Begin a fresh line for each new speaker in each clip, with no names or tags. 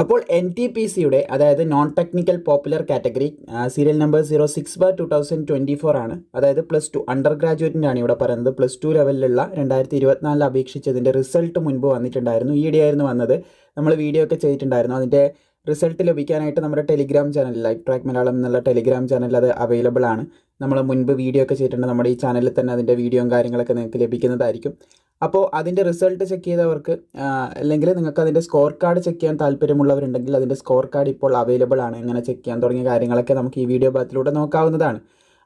അപ്പോൾ N T P സിയുടെ അതായത് non technical popular category serial number zero six bar two thousand twenty four ആണ്. അതായത് plus two under ഗ്രാജുവേറ്റിന്റെ ആണ് ഇവിടെ പറയുന്നത്. പ്ലസ് ടു ലെവലിലുള്ള രണ്ടായിരത്തി ഇരുപത്തിനാലിൽ അപേക്ഷിച്ചതിന്റെ റിസൾട്ട് മുൻപ് വന്നിട്ടുണ്ടായിരുന്നു. ഈയിടെയായിരുന്നു വന്നത്. നമ്മൾ വീഡിയോ ഒക്കെ ചെയ്തിട്ടുണ്ടായിരുന്നു. അതിന്റെ റിസൾട്ട് ലഭിക്കാനായിട്ട് നമ്മുടെ Telegram channel life track Malayalam എന്നുള്ള ടെലിഗ്രാം ചാനലിൽ അത് അവൈലബിൾ ആണ്. നമ്മൾ മുൻപ് വീഡിയോ ഒക്കെ ചെയ്തിട്ടുണ്ട്. നമ്മുടെ ഈ ചാനലിൽ തന്നെ അതിന്റെ വീഡിയോയും കാര്യങ്ങളൊക്കെ നിങ്ങൾക്ക് ലഭിക്കുന്നതായിരിക്കും. അപ്പോൾ അതിന്റെ റിസൾട്ട് ചെക്ക് ചെയ്തവർക്ക് അല്ലെങ്കിൽ നിങ്ങൾക്ക് അതിന്റെ സ്കോർ കാർഡ് ചെക്ക് ചെയ്യാൻ താല്പര്യമുള്ളവരുണ്ടെങ്കിൽ അതിന്റെ സ്കോർ കാർഡ് ഇപ്പോൾ അവൈലബിൾ ആണ്. എങ്ങനെ ചെക്ക് ചെയ്യാൻ തുടങ്ങിയ കാര്യങ്ങളൊക്കെ നമുക്ക് ഈ വീഡിയോ ഭാഗത്തിലൂടെ നോക്കാവുന്നതാണ്.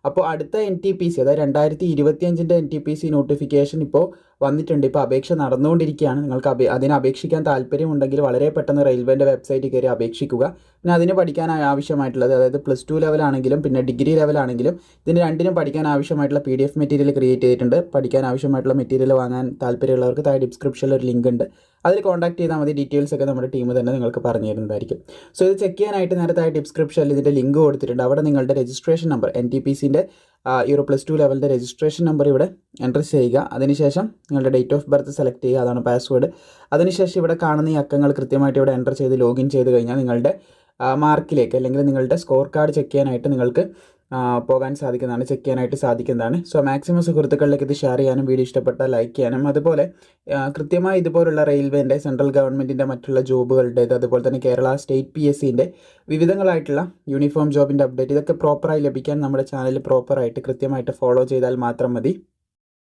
അപ്പോൾ അടുത്ത എൻ ടി പി സി അതായത് രണ്ടായിരത്തി ഇരുപത്തിയഞ്ചിന്റെ N T P C notification ഇപ്പോൾ വന്നിട്ടുണ്ട്. ഇപ്പോൾ അപേക്ഷ നടന്നുകൊണ്ടിരിക്കുകയാണ്. നിങ്ങൾക്ക് അപേ അതിന് അപേക്ഷിക്കാൻ താല്പര്യമുണ്ടെങ്കിൽ വളരെ പെട്ടെന്ന് റെയിൽവേന്റെ വെബ്സൈറ്റിൽ കയറി അപേക്ഷിക്കുക. പിന്നെ അതിന് പഠിക്കാൻ ആവശ്യമായിട്ടുള്ളത് അതായത് പ്ലസ് ടു ലെവലാണെങ്കിലും പിന്നെ ഡിഗ്രി ലെവലാണെങ്കിലും ഇതിന് രണ്ടിനും പഠിക്കാൻ ആവശ്യമായിട്ടുള്ള P D F material create ചെയ്തിട്ടുണ്ട്. പഠിക്കാൻ ആവശ്യമായിട്ടുള്ള മെറ്റീരിയൽ വാങ്ങാൻ താല്പര്യമുള്ളവർക്ക് താഴെ ഡിസ്ക്രിപ്ഷനിൽ ഒരു ലിങ്ക് ഉണ്ട്. അതിൽ കോൺടാക്ട് ചെയ്താൽ മതി. ഡീറ്റെയിൽസ് ഒക്കെ നമ്മുടെ ടീം തന്നെ നിങ്ങൾക്ക് പറഞ്ഞു തരുന്നതായിരിക്കും. സോ ഇത് ചെക്ക് ചെയ്യാനായിട്ട് നേരത്തെ ഡിസ്ക്രിപ്ഷനിൽ ഇതിന്റെ ലിങ്ക് കൊടുത്തിട്ടുണ്ട്. അവിടെ നിങ്ങളുടെ registration number N T P സിന്റെ ഈ ഒരു പ്ലസ് ടു ലെവലിന്റെ രജിസ്ട്രേഷൻ നമ്പർ ഇവിടെ എൻട്രി ചെയ്യുക. അതിനുശേഷം നിങ്ങളുടെ ഡേറ്റ് ഓഫ് ബർത്ത് സെലക്ട് ചെയ്യുക. അതാണ് പാസ്വേഡ് അതിനുശേഷം ഇവിടെ കാണുന്ന ഈ അക്കങ്ങൾ കൃത്യമായിട്ട് ഇവിടെ എന്റർ ചെയ്ത് ലോഗിൻ ചെയ്ത് കഴിഞ്ഞാൽ നിങ്ങളുടെ മാർക്കിലേക്ക് അല്ലെങ്കിൽ നിങ്ങളുടെ സ്കോർ കാർഡ് ചെക്ക് ചെയ്യാനായിട്ട് നിങ്ങൾക്ക് പോകാൻ സാധിക്കുന്നതാണ് ചെക്ക് ചെയ്യാനായിട്ട് സാധിക്കുന്നതാണ്. സോ മാക്സിമം സുഹൃത്തുക്കളിലേക്ക് ഇത് ഷെയർ ചെയ്യാനും വീഡിയോ ഇഷ്ടപ്പെട്ട ലൈക്ക് ചെയ്യാനും അതുപോലെ കൃത്യമായി ഇതുപോലുള്ള റെയിൽവേന്റെ സെൻട്രൽ ഗവൺമെന്റിന്റെ മറ്റുള്ള ജോബുകളുടേത് അതുപോലെ തന്നെ കേരള സ്റ്റേറ്റ് പി എസ് സിന്റെ വിവിധങ്ങളായിട്ടുള്ള യൂണിഫോം ജോബിന്റെ അപ്ഡേറ്റ് ഇതൊക്കെ പ്രോപ്പറായി ലഭിക്കാൻ നമ്മുടെ ചാനൽ പ്രോപ്പറായിട്ട് കൃത്യമായിട്ട് ഫോളോ ചെയ്താൽ മാത്രം മതി.